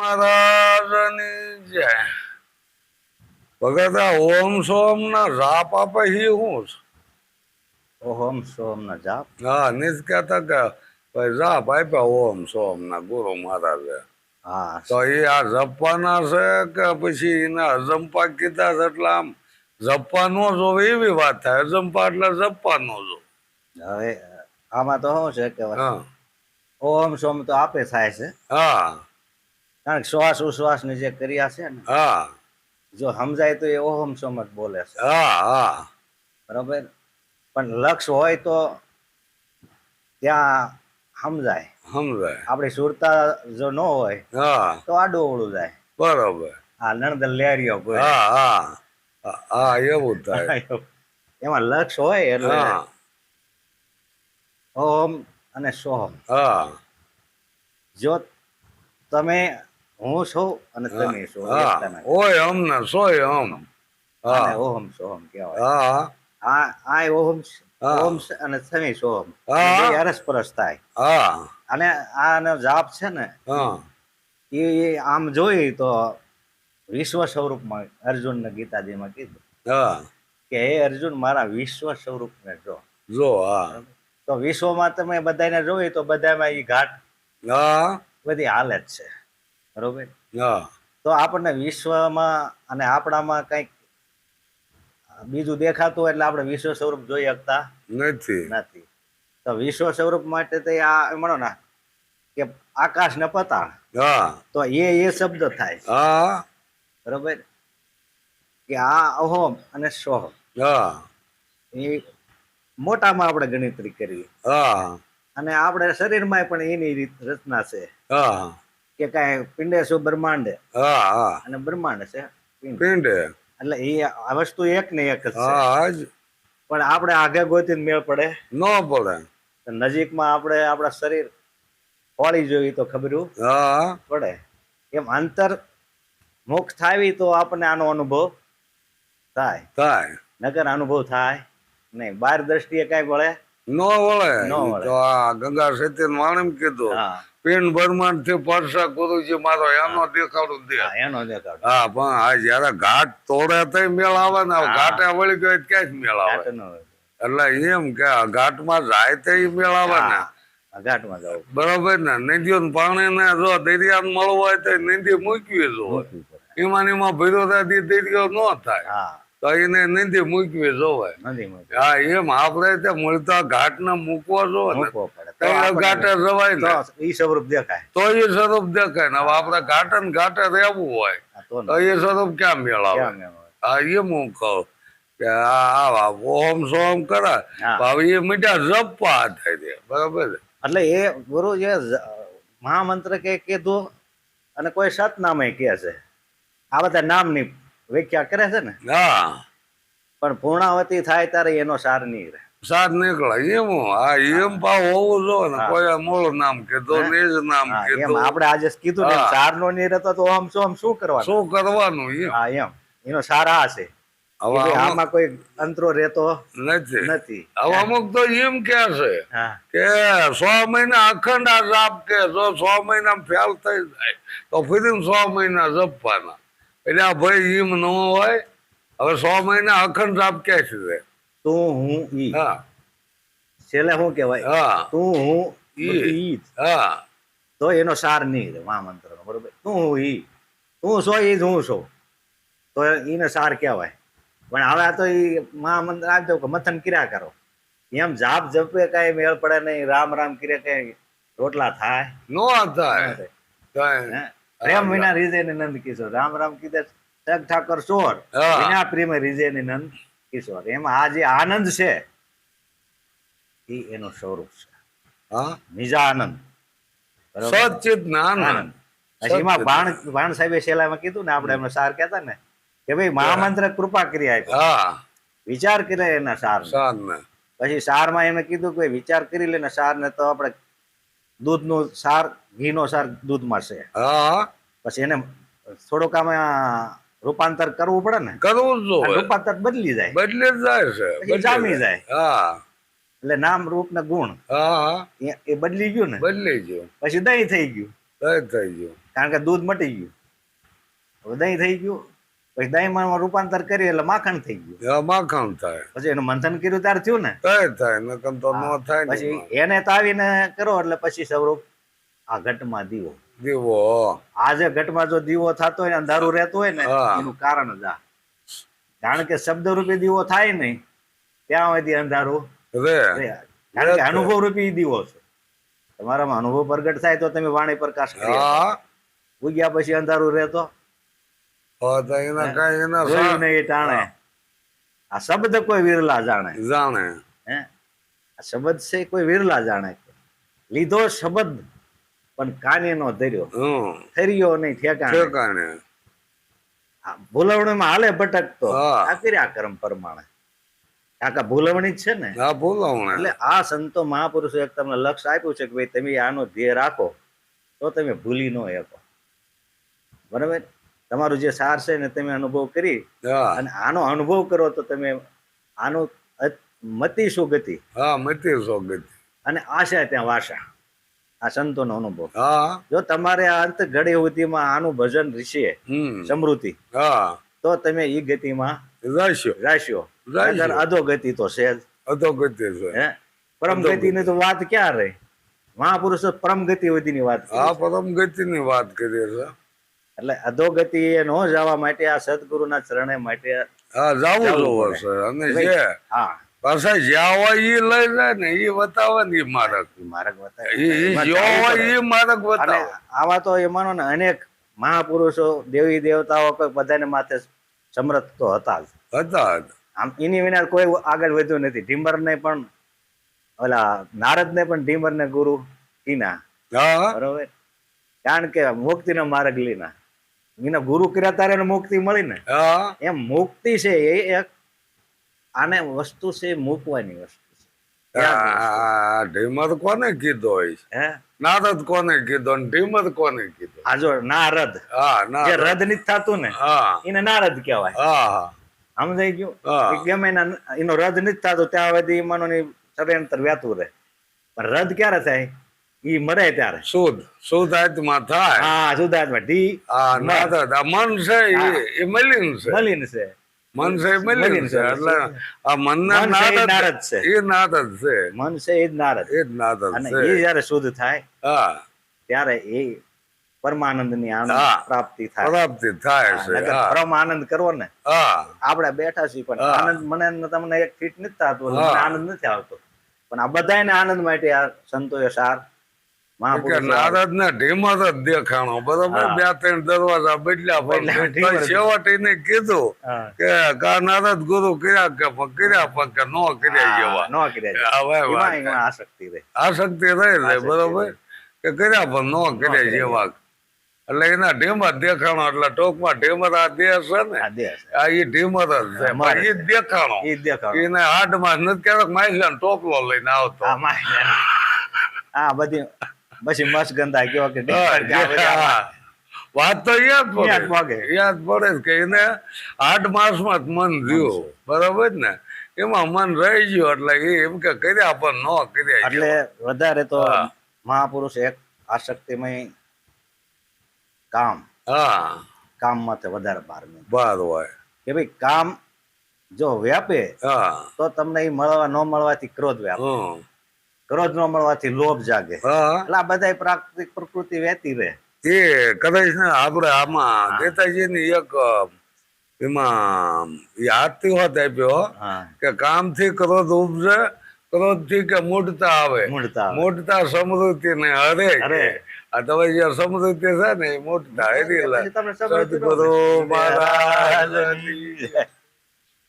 મહારાજની જય. ભગત ઓમ સોમ ના જાપ આપે હી હું ઓમ સોમ ના જાપ? હા નિજ કહેતા કે ભાઈ જાપ આપ્યા ઓમ સોમ ના ગુરુ મહારાજે. હા. તો એ આ જપવાના છે કે પછી એના અજંપા કીધા છે એટલે આમ જપવા નો જોવે એવી વાત થાય. અજંપા એટલે જપવા નો જો હવે આમાં તો શું છે કે હા. ઓહમ સોમ તો આપે થાય છે. હા. કારણ કે શ્વાસ ઉશ્વાસની જે કર્યા છે ને હા. જો સમજાય તો એ ઓહમ સમજ બોલે છે. હા હા. બરોબર? પણ લક્ષ હોય તો ત્યાં સમજાય. સમજાય. આપણી સુરતા જો ન હોય હા. તો આડું અવળું જાય. બરોબર. હા નણદ લેરિયો હા હા. હા, એવું થાય. એમાં લક્ષ હોય એટલે ઓમ અને સોહમ. હા. જો તમે હું છું અને તમે છો ઓય એકતાના. ને સોય આને હા. ઓહમ સોહમ કહેવાય. હા આ આ ઓહમ ઓમ અને તમે સોહમ અરસપરસ થાય. હા. અને આનો જાપ છે ને એ આમ જોઈ તો વિશ્વ સ્વરૂપમાં અર્જુનને ગીતાજીમાં કીધું હા. કે હે અર્જુન મારા વિશ્વ સ્વરૂપને જો. જો હા. તો વિશ્વમાં તમે બધાને જોઈ તો બધામાં એ ઘાટ હા. બધી હાલત છે. બરોબર? તો આપણને વિશ્વમાં અને આપણામાં કંઈક બીજું દેખાતું એટલે આપણે વિશ્વ સ્વરૂપ જોઈ શકતા નથી. નથી. તો વિશ્વ સ્વરૂપ માટે તો આ મળો ને કે આકાશ ને પતાળ. તો એ એ શબ્દ થાય બરોબર? કે આ અહોમ અને સોહ. એ મોટામાં આપણે ગણતરી કરવી હા. અને આપણે શરીરમાં પણ એની રીત રચના છે. હા. કે કાંઈ પિંડેશુ બ્રહ્માંડ? હા હા. અને બ્રહ્માંડ છે પિંડ. પિંડે. એટલે એ આ વસ્તુ એક ને એક જ છે. હા જ. પણ આપણે આગે ગોતીને મેળ પડે. ન પડે. તો નજીકમાં આપણે આપણા શરીર હોળી જોઈએ તો ખબર હા. પડે. એમ અંતર મુખ થાવી તો આપણને આનો અનુભવ થાય. થાય. નગર અનુભવ થાય નહીં. બાર દ્રષ્ટિએ કાંઈ મળે ન વળે. તો આ ગંગા સત્ય વાણિમ કીધું. પેન બ્રહ્માંડથી પરસા ગુરુજી મારો એનો દેખાડો દે. એનો દેખાડો. હા પણ આ જયારે ઘાટ તોડે તો મેળ આવે ને ઘાટે વળી ગયો તો ક્યાં મેળ આવે. એટલે એમ કે ઘાટમાં જાય તો મેળ આવે ને. ઘાટમાં જવું. બરોબર ને? નદીઓ પાણી ને જો દરિયા મળવું હોય તો નદી મૂકવી જો. એમાં એમાં ભીરો થતી દરિયો ન થાય. હા. તો એને નથી મૂકવી નથી હા એમ આપણે તે મળતા ઘાટ ને મૂકવો જો ને મૂકવો પડે. તો તો આપણને- ઘાટે જવાય ને. એ સ્વરૂપ દેખાય. તો એ સ્વરૂપ દેખાય ને. હવે આપણે ઘાટે ને ઘાટે રહેવું હોય તો એ સ્વરૂપ ક્યાં મેળ આવે કેમ એમ હોય? હા એમ હું કહું કે આ ઓમ સોમ કરે. હવે એ મીઠા જપવા થાય બરાબર એટલે એ ગુરુ જે મહામંત્ર કે કીધું અને કોઈ સતનામે કે છે. આ બધા નામની વ્યાખ્યા કરે છે ને? હા. પણ પૂર્ણાવતી થાય ત્યારે એનો સાર નહીં રહે. સાત નીકળે એમ હું. એમ પાવ હોવું જો ને કોઈ મૂળ નામ કીધો ને જ નામ કીધું. આપણે આજે કીધું ને સાર નો નહીં રહેતો તો આમ શું આમ શું કરવાનું? શું કરવાનું એમ? હા એમ. એનો સાર આ છે. હવે આમાં કોઈ અંતરો રહેતો નથી. નથી. હવે અમુક તો એમ કે છે કે સો મહિના અખંડ આ જાપ કે જો સો મહિના ફેલ થઈ જાય તો ફરી સો મહિના જપવાના. એટલે આ ભાઈ એમ ન હોય હવે સો મહિના અખંડ જાપ કે છે તું? હું ઈ. હા. છેલ્લે શું કહેવાય? હા. તું હું ઈ. ઈ હા. તો એનો સાર નહીં રહે મહામંત્ર નો બરોબર? તું હું ઈ. તું છો ઈ જ હું છું તો એને સાર કહેવાય. પણ હવે આ તો ઈ મહામંત્ર આમ તો કે મથન કર્યા કરો. એમ જાપ જપે કાંઈ મેળ પડે નહીં રામ રામ કરે કઈ રોટલા થાય. નો થાય? પ્રેમ વિના રીજે ને નંદ કિશોર. રામ રામ કીધે સગ ઠાકર ચોર વિના પ્રેમે રીજે ને નંદ કિશોર. એમાં આ જે આનંદ છે એ એનો સ્વરૂપ છે. હા? નિજા આનંદ. સચિત આનંદ એમાં ભાણ ભાણ સાહેબે શેલામાં કીધું ને આપણે એમનો સાર કહેતા ને કે ભાઈ મહામંત્ર કૃપા કરી આપી. વિચાર કરે એના સાર પછી સાર પછી સારમાં એમને કીધું કે વિચાર કરી લે ને સાર ને તો આપણે દૂધનું સાર ઘીનો સાર દૂધમાં છે. હા. પછી એને થોડુંક આમાં રૂપાંતર કરવું પડે ને? કરવું જ રૂપાંતર બદલી જાય. બદલી જાય છે જામી જાય. હા. એટલે નામ રૂપ ને ગુણ હા. એ- એ બદલી ગયું ને? બદલી ગયું. પછી દહીં થઈ ગયું. દહીં થઈ ગયું. કારણ કે દૂધ મટી ગયું. હવે દહીં થઈ ગયું પછી દહીંમાં રૂપાંતર કરી એટલે માખણ થઈ ગયું. માખણ થાય. પછી એનું મંથન કર્યું ત્યારે થયું ને? થાય થાય નકમ તો ન થાય પછી એને તાવીને કરો એટલે પછી સ્વરૂપ આ ઘટમાં દીવો. દીવો આજે ઘટમાં જો દીવો થતો હોય ને અંધારું રહેતું હોય ને એનું કારણ જ આ. કારણ કે શબ્દ રૂપે દીવો થાય નહીં ત્યાં સુધી અંધારું કારણ કે અનુભવ રૂપી દીવો છે. તમારામાં અનુભવ પ્રગટ થાય તો તમે વાણી પ્રકાશ ઉગ્યા પછી અંધારું રહેતો. એના કઈ એના જોયું નહીં ટાણે આ શબ્દ કોઈ વિરલા જાણે. જાણે. હે? આ શબ્દ છે કોઈ વિરલા જાણે. લીધો શબ્દ પણ કાને નો ધર્યો. હમ નહીં ઠેકાણે. ઠેકાણે. ભૂલવણીમાં હાલે ભટકતો. આ કર્યા કર્મ પ્રમાણે. કાકા ભૂલવણી જ છે ને. હા બોલાવણે એટલે આ સંતો મહાપુરુષો એક તમને લક્ષ્ય આપ્યું છે કે ભાઈ તમે આનો ધ્યેય રાખો તો તમે ભૂલી ન શકો. બરાબર? તમારું જે સાર છે ને તમે અનુભવ કરી અને આનો અનુભવ કરો તો તમે આનો મતી શું ગતિ? હા મતી સોગત અને આશા ત્યાં વાસા. આ સંતોનો અનુભવ. જો તમારે આ અંત ઘડી સુધીમાં આનું ભજન રીશે સમૃદ્ધિ હા. તો તમે ઈ ગતિમાં રાશ્યો. રાશ્યો. અધો ગતિ તો છે જ. અધોગતિ છે. હે? પરમ ગતિ. ગતિની તો વાત ક્યાં રહી? મહાપુરુષો પરમ ગતિ સુધીની વાત હા. પરમ ગતિની વાત કરીએ છે. એટલે અધોગતિ એ ન જવા માટે આ સદગુરુના ચરણે માટે હા જાવું જાવું છે અને જે હા. પાછા જ્યાં હોય એ લઈ જાય ને એ બતાવે ને એ માર્ગ. માર્ગ બતાવે. એ અને બતાવે. આવા તો એ માનો ને અનેક મહાપુરુષો દેવી દેવતાઓ કોઈ બધાને માથે સમર્થ તો હતા જ. હતા આમ એની વિના કોઈ આગળ વધ્યું નથી. ઢીમર ને પણ ઓલા નારદ ને પણ ઢીમર ને ગુરુ કીના બરોબર? કારણ કે મુક્તિનો માર્ગ લીના. એના ગુરુ કર્યા તારે એને મુક્તિ મળી ને એમ મુક્તિ છે એ એક આને વસ્તુ છે મૂકવાની વસ્તુ છે. ઢીમર કોને કીધો હે? નારદ કોને કીધો ને ઢીમર કોને કીધો? આ જો નારદ. હા જે રદ નથી થતું ને એને નારદ કહેવાય. હા સમજાઈ ગયું? ગમે એના એનો રદ નથી થતો ત્યાં સુધી માનો ની ષડયંત્ર વ્યાતું રહે. પણ રદ ક્યારે થાય? ઈ મરે ત્યારે. શુદ્ધ શુદ્ધાત્મા થાય. હા શુદ્ધાત્મા ઢી. હા ના થાય. મન છે એ મલિન છે. મલિન છે. મન છે મલિન છે. એટલે આ મન એ નારદ છે. એ નારદ છે. મન છે એ જ નારદ. એ જ નારદ અને એ જ્યારે શુદ્ધ થાય હા. ત્યારે એ પરમાનંદની આનંદ પ્રાપ્તિ થાય. પ્રાપ્તિ થાય છે પરમ આનંદ કરવો ને હા. આપણે બેઠા છીએ પણ આનંદ મને તમને એક ફીટ નથી થતું આનંદ નથી આવતો. પણ આ બધાને આનંદ માટે આ સંતોએ સાર કે મહાપુરુષો નારદ ને ઢીમર જ દેખાણો બરોબર? બે ત્રણ દરવાજા બદલ્યા પણ. છેવટ એને કીધું કે કા નારદ ગુરુ કર્યા કે કર્યા પણ કે નો કર્યા જેવા. નો કર્યા હવે એમાં વાત એમાં આસક્તિ રહે. આસક્તિ રહી બરોબર? કે કર્યા પણ નો કર્યા જેવા. એટલે એના ઢીમર દેખાણો એટલે ટોકમાં ઢીમર આ દેહ છે ને? આ એ ઈ ઢીમર જ છે. હા, દેખાણો. એ જ દેખાડો એને હાડમાં નથી ક્યારેક માઇલા ટોપલો લઈને આવતો. આ બધી પછી મસ્ત ગંદા કયો કે. વાત તો યાદ પડે. યાદ પડે કે એને આઠ માસમાં જ મન રહ્યું બરાબર ને? એમાં મન રહી ગયું એટલે એ એમ કે કર્યા પણ ન કર્યા. એટલે વધારે તો મહાપુરુષ એક આસક્તિમય કામ. હા. કામ માટે વધારે ભાર. બાર હોય. કે ભાઈ કામ જો વ્યાપે તો તમને એ મળવા ન મળવાથી ક્રોધ વ્યાપે. ક્રોધ ન મળવાથી લોભ જાગે. એટલે આ બધા પ્રાકૃતિક પ્રકૃતિ વહેતી રહે. એ કદાચ ને આપણે આમાં ગીતાજીની એક એમાં એ આરતી આપ્યો કે કામથી ક્રોધ ઉપજે ક્રોધથી કે મૂઢતા આવે. આવે. સમૃદ્ધિ ને હરે હરે. આ તમે જે સમૃદ્ધિ છે ને એ સમૃદ્ધિ નો સદગુરુ મળે. મહારાજની.